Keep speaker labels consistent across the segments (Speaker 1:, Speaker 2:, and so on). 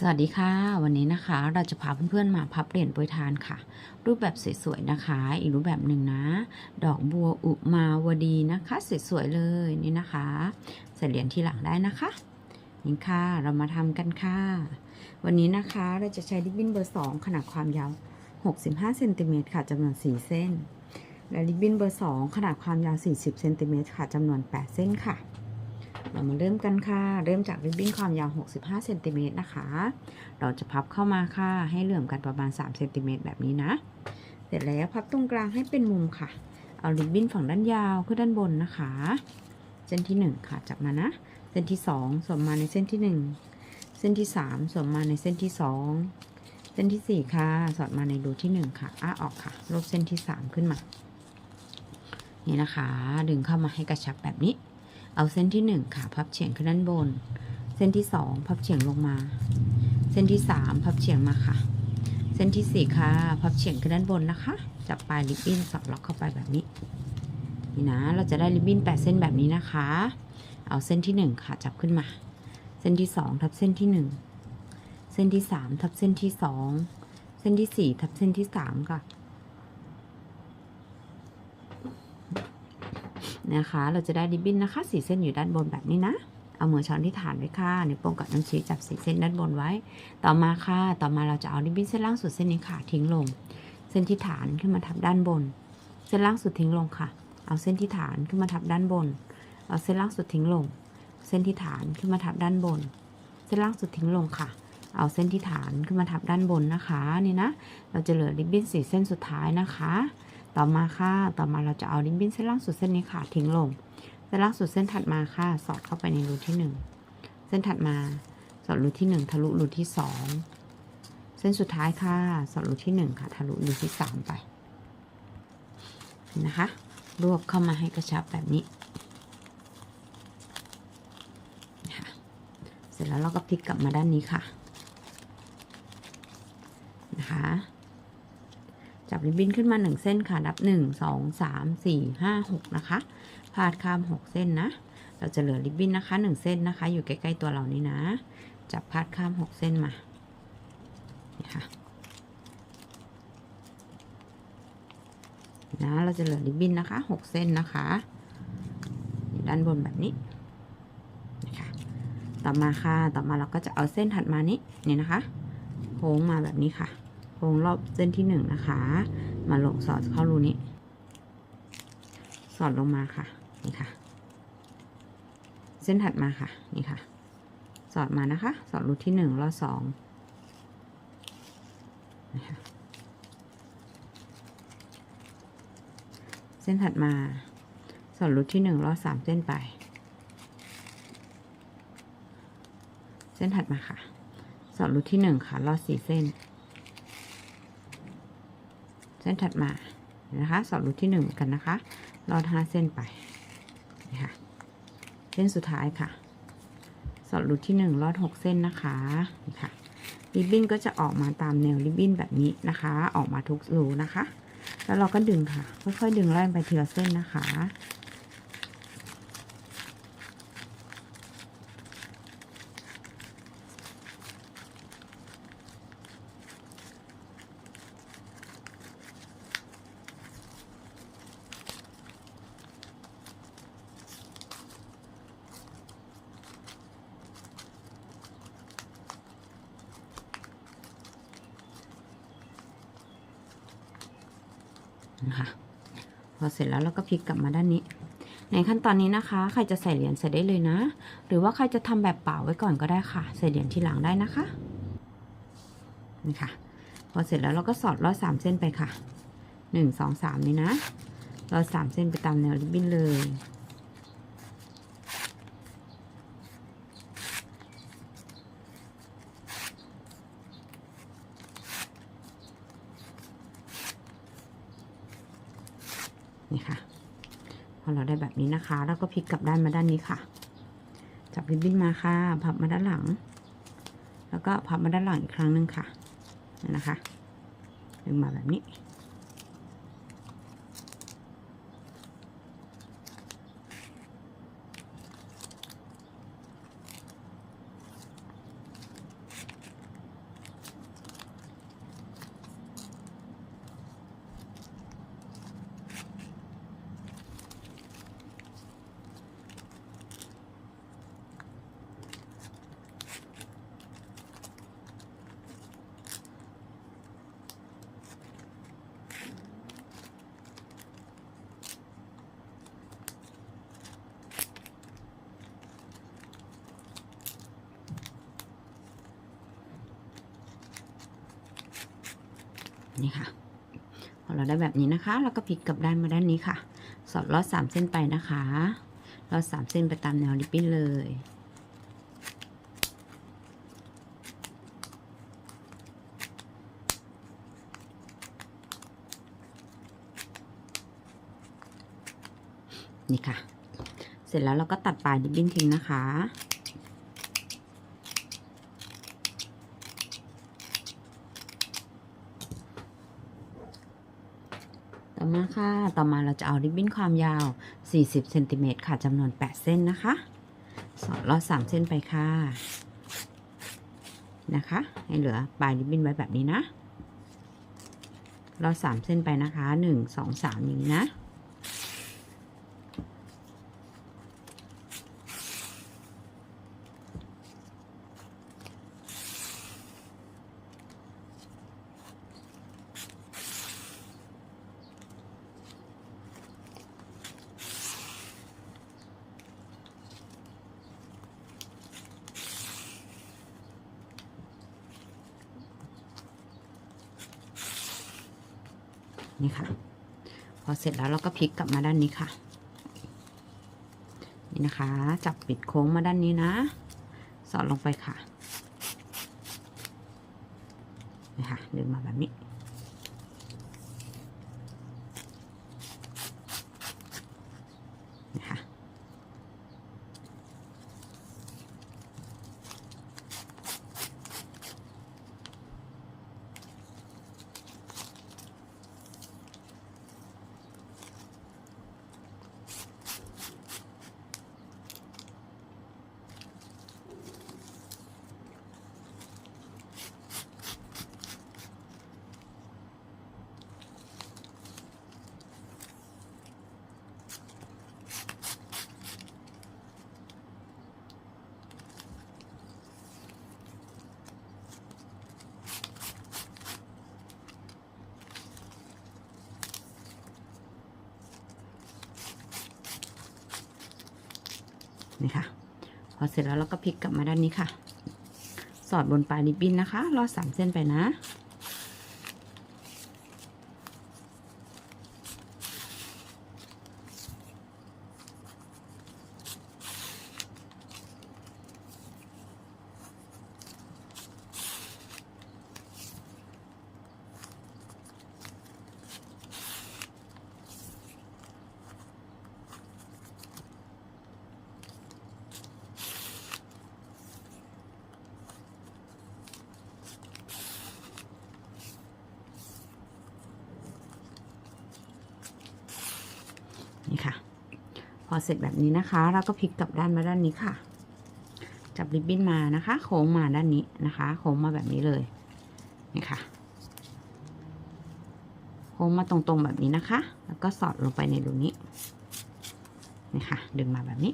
Speaker 1: สวัสดีค่ะ วันนี้นะคะ เราจะพาเพื่อนๆมาพับเหรียญโปรยทานค่ะ รูปแบบสวยๆนะคะ อีกรูปแบบหนึ่งนะ ดอกบัวอุมาวดีนะคะสวยๆเลยนี่นะคะใส่เหรียญที่หลังได้นะคะนี่ค่ะเรามาทำกันค่ะ วันนี้นะคะเราจะใช้ริบบิ้นเบอร์2ขนาดความยาว 65เซนติเมตรค่ะจำนวน 4 เส้น และริบบิ้นเบอร์2ขนาดความยาว 40เซนติเมตรค่ะจำนวน 8 เส้นค่ะ เรามาเริ่มกันค่ะ เริ่มจากริบบิ้นความยาว 65เซนติเมตรนะคะ เราจะพับเข้ามาค่ะ ให้เหลื่อมกันประมาณ3เซนติเมตรแบบนี้นะ เสร็จแล้วพับตรงกลางให้เป็นมุมค่ะ เอาริบบิ้นฝั่งด้านยาวขึ้นด้านบนนะคะ เส้นที่ 1 ค่ะจับมานะ เส้นที่ 2สวมมาในเส้นที่ 1 เส้นที่ 3สวมมาในเส้นที่ 2 เส้นที่ 4 ค่ะ สอดมาในรูที่ 1 ค่ะ อ้าออกค่ะลบเส้นที่ 3 ขึ้นมา นี่นะคะ ดึงเข้ามาให้กระชับแบบนี้ เอาเส้นที่ 1 ค่ะ พับเฉียงขึ้นด้านบน เส้นที่ 2 พับเฉียงลงมา เส้นที่ 3 พับเฉียงมาค่ะ เส้นที่ 4 ค่ะ พับเฉียงขึ้นด้านบนนะคะ จับปลายริบบิ้นสอดล็อกเข้าไปแบบนี้ นี่นะ เราจะได้ริบบิ้น8เส้นแบบนี้นะคะ เอาเส้นที่ 1 ค่ะ จับขึ้นมา เส้นที่ 2 ทับเส้นที่ 1 เส้นที่ 3 ทับเส้นที่ 2 เส้นที่ 4 ทับเส้นที่ 3 ค่ะ นะคะ เราจะได้ริบบิ้นนะคะสีเส้นอยู่ด้านบนแบบนี้นะ เอามือช้อนที่ฐานไว้ค่ะนิ้วโป้งกับนิ้วชี้จับสีเส้นด้านบนไว้ ต่อมาค่ะ ต่อมาเราจะเอาริบบิ้นเส้นล่างสุดเส้นนี้ค่ะทิ้งลง เส้นที่ฐานขึ้นมาทับด้านบน เส้นล่างสุดทิ้งลงค่ะ เอาเส้นที่ฐานขึ้นมาทับด้านบน เอาเส้นล่างสุดทิ้งลง เส้นที่ฐานขึ้นมาทับด้านบน เส้นล่างสุดทิ้งลงค่ะเอาเส้นที่ฐานขึ้นมาทับด้านบนนะคะนี่นะ เราจะเหลือริบบิ้นสีเส้นสุดท้ายนะคะ ต่อมาค่ะ ต่อมาเราจะเอาริบบิ้นเส้นล่างสุดเส้นนี้ค่ะ ทิ้งลง เส้นล่างสุดเส้นถัดมาค่ะ สอดเข้าไปในรูที่หนึ่งเส้นถัดมา สอดรูที่หนึ่งทะลุรูที่สองเส้นสุดท้ายค่ะ สอดรูที่หนึ่งค่ะ ทะลุรูที่สามไป นะคะ รวบเข้ามาให้กระชับแบบนี้นะคะเสร็จแล้วเราก็พลิกกลับมาด้านนี้ค่ะ จับ ริบบิ้นขึ้นมาหนึ่งเส้นค่ะนับหนึ่งสองสามสี่ห้าหกนะคะพาดข้ามหกเส้นนะ เราจะเหลือริบบิ้นนะคะหนึ่งเส้นนะคะ อยู่ใกล้ๆตัวเรานี่นะ จับพาดข้ามหกเส้นมานี่ค่ะนะเราจะเหลือริบบิ้นนะคะหกเส้นนะคะด้านบนแบบนี้นะคะต่อมาค่ะ ต่อมาเราก็จะเอาเส้นถัดมานี้นี่นะคะโค้งมาแบบนี้ค่ะ โค้งรอบเส้นที่หนึ่งนะคะ มาลงสอดเข้ารูนี้ สอดลงมาค่ะ นี่ค่ะ เส้นถัดมาค่ะ นี่ค่ะ สอดมานะคะ สอดรูที่หนึ่งรอบสองเส้นถัดมา สอดรูที่หนึ่งรอบสามเส้นไป เส้นถัดมาค่ะ สอดรูที่หนึ่งค่ะรอบสี่เส้น ส้นถัดมานะคะสอดรูที่หนึ่งกันนะคะรอดห้าเส้นไปนะคะเส้นสุดท้ายค่ะ สอดรูที่หนึ่งรอดหกเส้นนะคะนี่ค่ะริบบิ้นก็จะออกมาตามแนวริบบิ้นแบบนี้นะคะ ออกมาทุกรูนะคะ แล้วเราก็ดึงค่ะ ค่อยๆดึงไล่ไปทีละเส้นนะคะ คะพอเสร็จแล้วเราก็พลิกกลับมาด้านนี้ ในขั้นตอนนี้นะคะ ใครจะใส่เหรียญใส่ได้เลยนะ หรือว่าใครจะทำแบบเปล่าไว้ก่อนก็ได้ค่ะ ใส่เหรียญทีหลังได้นะคะนี่ค่ะ พอเสร็จแล้วเราก็สอดร้อยสามเส้นไปค่ะหนึ่งสองสามนี่นะร้อยสามเส้นไปตามแนวริบบิ้นเลย นี่ค่ะ พอเราได้แบบนี้นะคะ แล้วก็พลิกกลับด้านมาด้านนี้ค่ะ จับริบบิ้นมาค่ะ พับมาด้านหลัง แล้วก็พับมาด้านหลังอีกครั้งหนึ่งค่ะนี่นะคะ ดึงมาแบบนี้ นี่ค่ะพอเราได้แบบนี้นะคะ เราก็พลิกกลับด้านมาด้านนี้ค่ะ สอดลอดสามเส้นไปนะคะลอดสามเส้นไปตามแนวริบบิ้นเลยนี่ค่ะ เสร็จแล้วเราก็ตัดปลายริบบิ้นทิ้งนะคะ อมาค่ะ ต่อมาเราจะเอาริบบิ้นความยาว 40เซนติเมตรค่ะจำนวน 8 เส้นนะคะ สอดลอด3เส้นไปค่ะ นะคะ ให้เหลือปลายริบบิ้นไว้แบบนี้นะลอด3เส้นไปนะคะ 1 2 3อย่างนี้นะ นี่ค่ะ พอเสร็จแล้วเราก็พลิกกลับมาด้านนี้ค่ะ นี่นะคะ จับปิดโค้งมาด้านนี้นะ สอดลงไปค่ะนี่ค่ะดึงมาแบบนี้ นี่ค่ะ พอเสร็จแล้วเราก็พลิกกลับมาด้านนี้ค่ะ สอดบนปลายริบบิ้นนะคะรอดสามเส้นไปนะ นี่ค่ะ พอเสร็จแบบนี้นะคะ เราก็พลิกกลับด้านมาด้านนี้ค่ะ จับริบบิ้นมานะคะ โค้งมาด้านนี้นะคะ โค้งมาแบบนี้เลย นี่ค่ะ โค้งมาตรงๆแบบนี้นะคะ แล้วก็สอดลงไปในรูนี้ นี่ค่ะ ดึงมาแบบนี้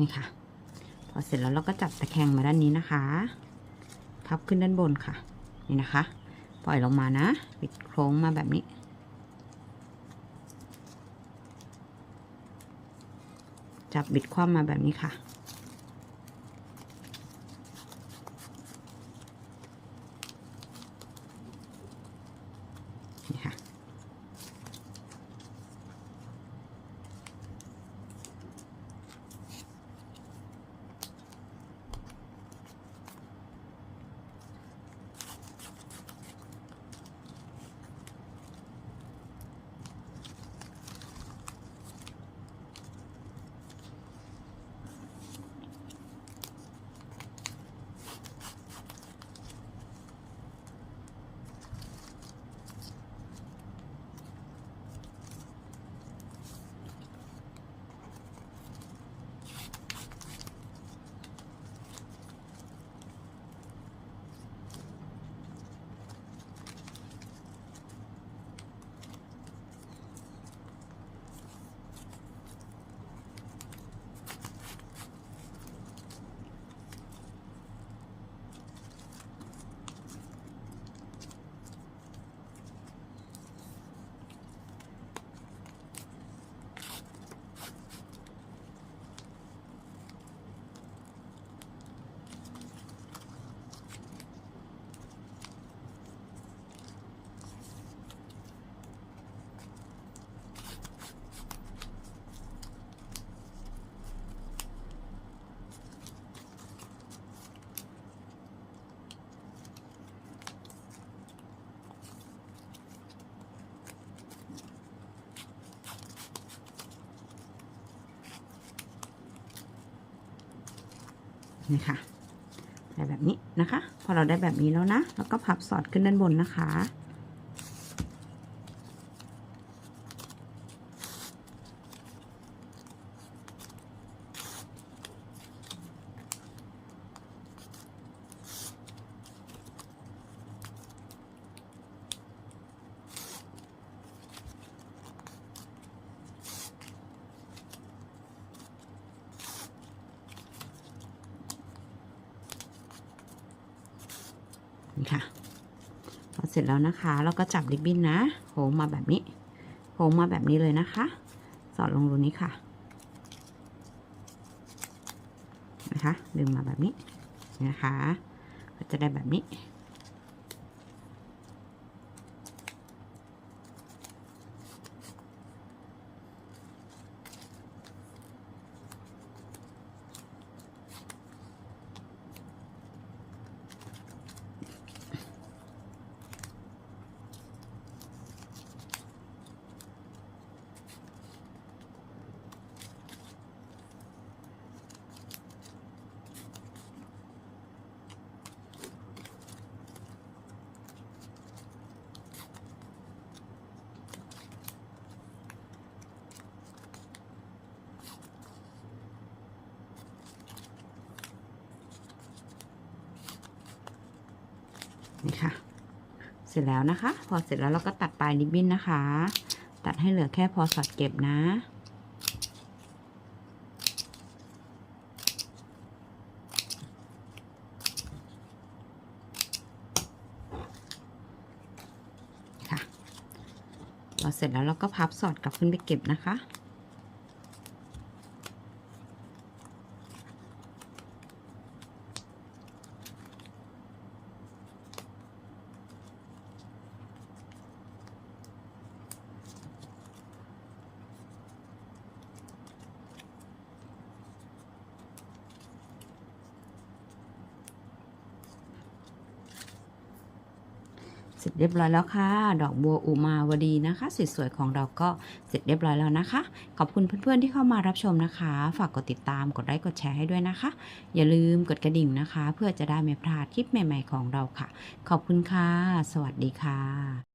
Speaker 1: นี่ค่ะ พอเสร็จแล้วเราก็จับตะแคงมาด้านนี้นะคะ พับขึ้นด้านบนค่ะ นี่นะคะ ปล่อยลงมานะ ปิดโค้งมาแบบนี้ จับบิดคว่ำมาแบบนี้ค่ะ นี่ค่ะได้แบบนี้นะคะ พอเราได้แบบนี้แล้วนะ แล้วก็พับสอดขึ้นด้านบนนะคะ นี่ค่ะพอเสร็จแล้วนะคะ เราก็จับริบบิ้นนะโค้งมาแบบนี้โค้งมาแบบนี้เลยนะคะ สอดลงรูนี้ค่ะ นะคะ ดึงมาแบบนี้นะคะ ก็จะได้แบบนี้ นี่ค่ะ เสร็จแล้วนะคะ พอเสร็จแล้วเราก็ตัดปลายริบบิ้นนะคะ ตัดให้เหลือแค่พอสอดเก็บนะค่ะพอเสร็จแล้วเราก็พับสอดกลับขึ้นไปเก็บนะคะ ร็จเรียบร้อยแล้วค่ะ ดอกบัวอุมาวดีนะคะสวยๆของเราก็เสร็จเรียบร้อยแล้วนะคะ ขอบคุณเพื่อนๆที่เข้ามารับชมนะคะ ฝากกดติดตามกดไลค์กดแชร์ให้ด้วยนะคะ อย่าลืมกดกระดิ่งนะคะ เพื่อจะได้ไม่พลาดคลิปใหม่ ๆของเราค่ะ ขอบคุณค่ะ สวัสดีค่ะ